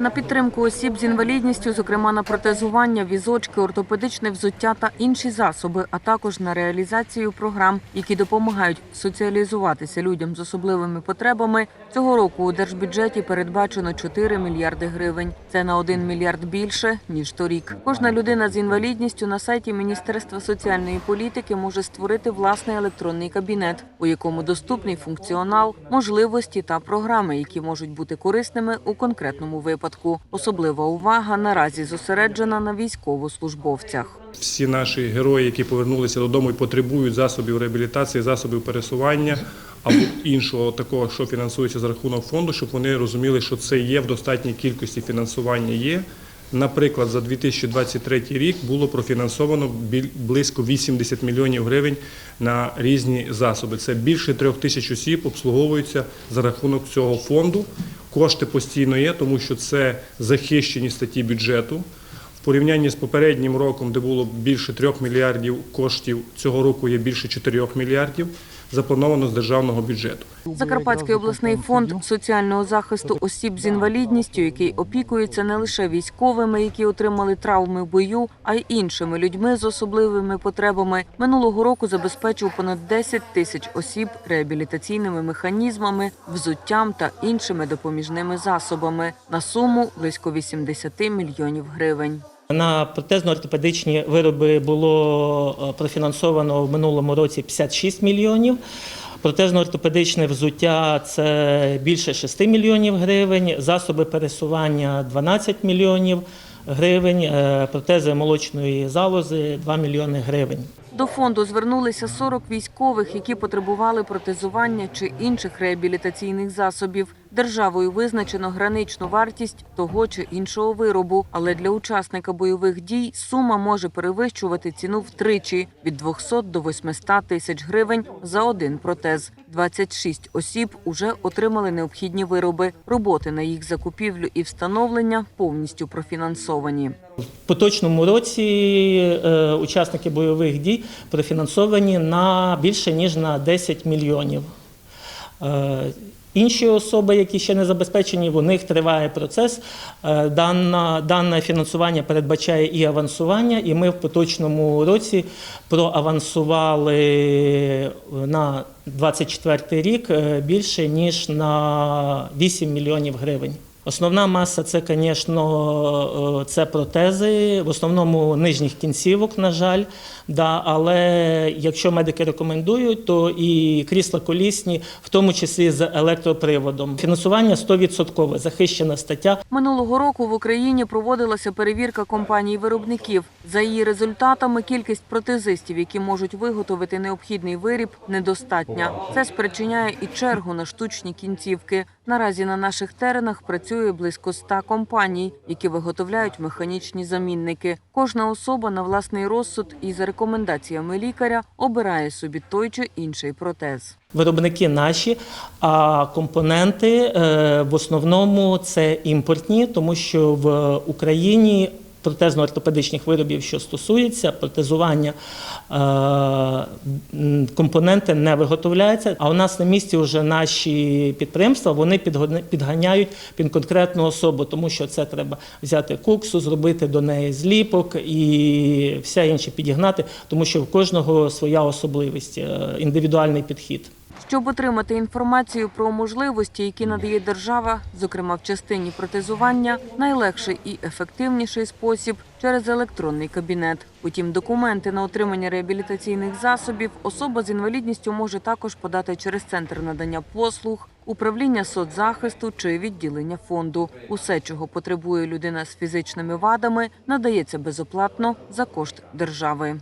На підтримку осіб з інвалідністю, зокрема на протезування, візочки, ортопедичне взуття та інші засоби, а також на реалізацію програм, які допомагають соціалізуватися людям з особливими потребами. Цього року у держбюджеті передбачено 4 мільярди гривень. Це на 1 мільярд більше ніж торік. Кожна людина з інвалідністю на сайті Міністерства соціальної політики може створити власний електронний кабінет, у якому доступний функціонал, можливості та програми, які можуть бути корисними у конкретному випадку. Особлива увага наразі зосереджена на військовослужбовцях. Всі наші герої, які повернулися додому і потребують засобів реабілітації, засобів пересування або іншого такого, що фінансується за рахунок фонду, щоб вони розуміли, що це є в достатній кількості фінансування є. Наприклад, за 2023 рік було профінансовано близько 80 мільйонів гривень на різні засоби. Це більше трьох тисяч осіб обслуговуються за рахунок цього фонду. Кошти постійно є, тому що це захищені статті бюджету. В порівнянні з попереднім роком, де було більше 3 мільярдів коштів, цього року є більше 4 мільярдів, заплановано з державного бюджету. Закарпатський обласний фонд соціального захисту осіб з інвалідністю, який опікується не лише військовими, які отримали травми в бою, а й іншими людьми з особливими потребами, минулого року забезпечив понад 10 тисяч осіб реабілітаційними механізмами, взуттям та іншими допоміжними засобами на суму близько 80 мільйонів гривень. На протезно-ортопедичні вироби було е, профінансовано в минулому році 56 мільйонів. Протезно-ортопедичне взуття це більше 6 мільйонів гривень, засоби пересування 12 мільйонів гривень, е, протези молочної залози 2 мільйони гривень. До фонду звернулися 40 військових, які потребували протезування чи інших реабілітаційних засобів. Державою визначено граничну вартість того чи іншого виробу, але для учасника бойових дій сума може перевищувати ціну втричі від 200 до 800 тисяч гривень за один протез. 26 осіб уже отримали необхідні вироби. Роботи на їх закупівлю і встановлення повністю профінансовані. В поточному році е, учасники бойових дій профінансовані на більше ніж на 10 мільйонів. Е, Інші особи, які ще не забезпечені, у них триває процес. Е, Дана, дане фінансування передбачає і авансування, і ми в поточному році проавансували на 24 рік е, більше ніж на 8 мільйонів гривень. Основна маса це, звісно, це протези, в основному нижніх кінцівок, на жаль. Да, але якщо медики рекомендують, то і крісла колісні, в тому числі з електроприводом. Фінансування 100%, захищена стаття. Минулого року в Україні проводилася перевірка компаній-виробників. За її результатами кількість протезистів, які можуть виготовити необхідний виріб, недостатня. Це спричиняє і чергу на штучні кінцівки. Наразі на наших теренах працює близько ста компаній, які виготовляють механічні замінники. Кожна особа на власний розсуд і за рекомендаціями лікаря обирає собі той чи інший протез. Виробники наші, а компоненти е, в основному це імпортні, тому що в Україні протезно-ортопедичних виробів, що стосується протезування, е, компоненти не виготовляються. А у нас на місці вже наші підприємства вони підганяють під конкретну особу, тому що це треба взяти куксу, зробити до неї зліпок і все інше підігнати, тому що в кожного своя особливість, е, індивідуальний підхід. Щоб отримати інформацію про можливості, які надає держава, зокрема в частині протезування, найлегший і ефективніший спосіб через електронний кабінет. Утім, документи на отримання реабілітаційних засобів особа з інвалідністю може також подати через центр надання послуг, управління соцзахисту чи відділення фонду. Усе, чого потребує людина з фізичними вадами, надається безоплатно за кошт держави.